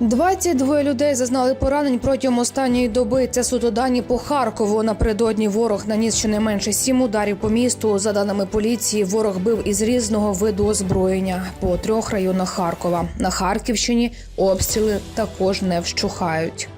22 людей зазнали поранень протягом останньої доби. Це суто дані по Харкову. Напередодні ворог наніс щонайменше сім ударів по місту. За даними поліції, ворог бив із різного виду озброєння по трьох районах Харкова. На Харківщині обстріли також не вщухають.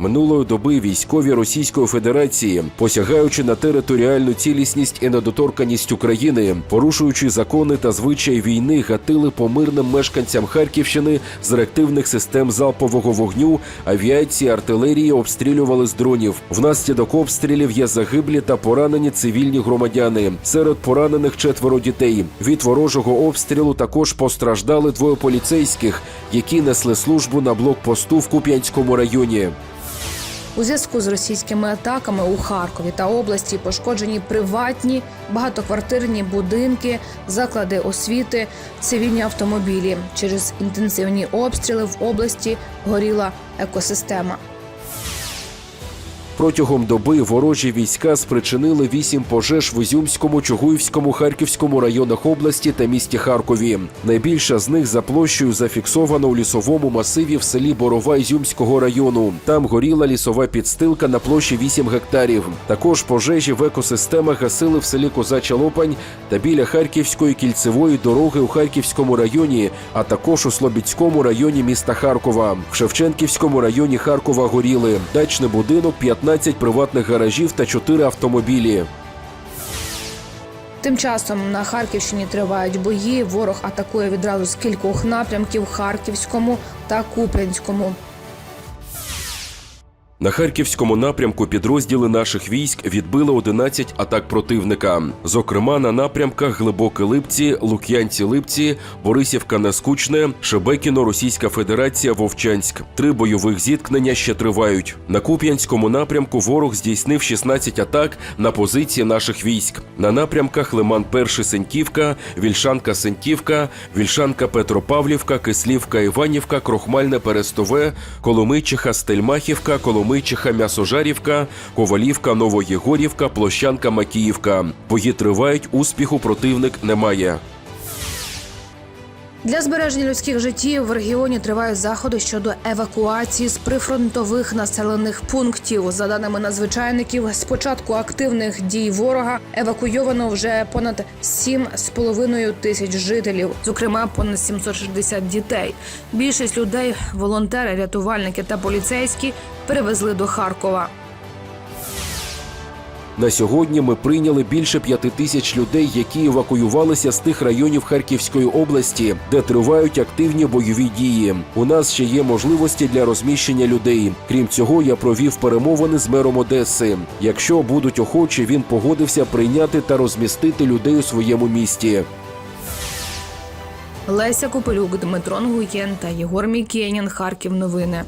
Минулої доби військові Російської Федерації, посягаючи на територіальну цілісність і недоторканість України, порушуючи закони та звичаї війни, гатили по мирним мешканцям Харківщини з реактивних систем залпового вогню, авіації, артилерії обстрілювали з дронів. Внаслідок обстрілів є загиблі та поранені цивільні громадяни. Серед поранених четверо дітей. Від ворожого обстрілу також постраждали двоє поліцейських, які несли службу на блокпосту в Куп'янському районі. У зв'язку з російськими атаками у Харкові та області пошкоджені приватні багатоквартирні будинки, заклади освіти, цивільні автомобілі. Через інтенсивні обстріли в області горіла екосистема. Протягом доби ворожі війська спричинили вісім пожеж в Ізюмському, Чугуївському, Харківському районах області та місті Харкові. Найбільша з них за площею зафіксована у лісовому масиві в селі Борова Ізюмського району. Там горіла лісова підстилка на площі 8 гектарів. Також пожежі в екосистемах гасили в селі Козача Лопань та біля Харківської кільцевої дороги у Харківському районі, а також у Слобідському районі міста Харкова. В Шевченківському районі Харкова горіли дачний будинок, 15 приватних гаражів та 4 автомобілі. Тим часом на Харківщині тривають бої. Ворог атакує відразу з кількох напрямків Харківському та Куп'янському. На харківському напрямку підрозділи наших військ відбили 11 атак противника. Зокрема, на напрямках Глибокі Липці, Лук'янці Липці, Борисівка Нескучне, Шебекіно, Російська Федерація, Вовчанськ. Три бойових зіткнення ще тривають. На Куп'янському напрямку ворог здійснив 16 атак на позиції наших військ. На напрямках Лиман Перший Сеньківка, Вільшанка Сеньківка, Вільшанка Петропавлівка, Кислівка Іванівка, Крохмальне Перестове, Коломийчиха Стельмахівка, Коломийчиха М'ясожарівка, Ковалівка Новоєгорівка, Площанка Макіївка. Бої тривають, успіху противник немає. Для збереження людських життів в регіоні тривають заходи щодо евакуації з прифронтових населених пунктів. За даними надзвичайників, з початку активних дій ворога евакуйовано вже понад 7,5 тисяч жителів, зокрема понад 760 дітей. Більшість людей, волонтери, рятувальники та поліцейські перевезли до Харкова. На сьогодні ми прийняли більше п'яти тисяч людей, які евакуювалися з тих районів Харківської області, де тривають активні бойові дії. У нас ще є можливості для розміщення людей. Крім цього, я провів перемовини з мером Одеси. Якщо будуть охочі, він погодився прийняти та розмістити людей у своєму місті. Леся Копилюк, Дмитро Нгуєн та Єгор Мікенін. Харків. Новини.